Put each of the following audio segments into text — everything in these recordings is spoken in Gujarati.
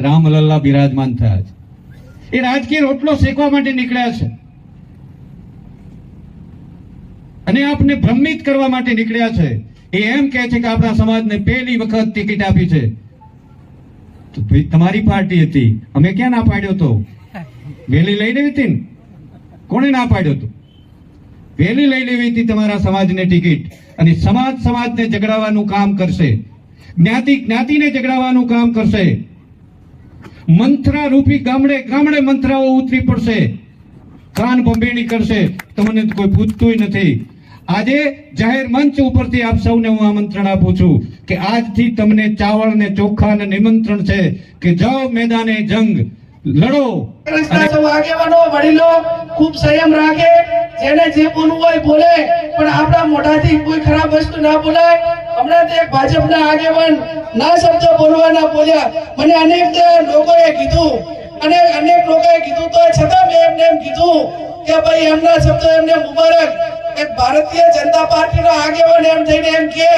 રામલલ્લા બિરાજમાન થયા છે. એ રાજકીય રોટલો શેકવા માટે નીકળ્યા છે. અને આપને ભ્રમિત કરવા માટે નીકળ્યા છે. એ એમ કહે છે કે આપણા સમાજને પહેલી વખત ટિકિટ આપી છે. તો ભાઈ તમારી પાર્ટી હતી. અમે ક્યાં ના પાડ્યો તો? વેલી લઈ લેવી હતી ને? કોણે ના પાડ્યો તો? વેલી લઈ લેવી હતી તમારા સમાજને ટિકિટ. અને સમાજ સમાજને જગડાવાનું કામ કરશે. જ્ઞાતિ જ્ઞાતિને જગડાવાનું કામ કરશે. મંત્રા રૂપી ગામડે ગામડે મંત્રાઓ ઉતરી પડશે. કાન બંબેણી કરશે. તમને કોઈ પૂછતું નથી. આજે જાહેર મંચ ઉપરથી આપ સૌને હું આમંત્રણ આપું છું કે આજથી તમને ચાવળ ને ચોખા ને નિમંત્રણ છે કે જાઓ મેદાને જંગ, લડો. આગેવાનો, વડીલો, ખૂબ સંયમ રાખે. જેને જે બોલવું હોય બોલે. પણ આપણા મોઢાથી કોઈ ખરાબ વસ્તુ ના બોલાય. ના એમ ભારતીય જનતા પાર્ટીનો આગેવાન એમ થઈને એમ કે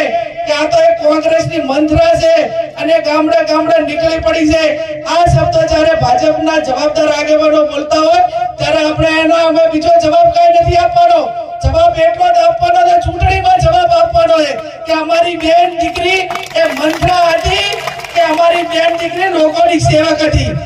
આ તો એક કોંગ્રેસની મંત્ર છે અને ગામડા ગામડા નીકળી પડી છે. આ શબ્દો જ્યારે ભાજપના જવાબદાર આગેવાનો બોલતા હોય, ત્યારે આપણે એનો અમે બીજો જવાબ કઈ નથી આપવાનો. જવાબ એટલો જ આપવાનો અમારી બેન દીકરી એ મંત્રા હતી કે અમારી બેન દીકરી લોકોની સેવક હતી.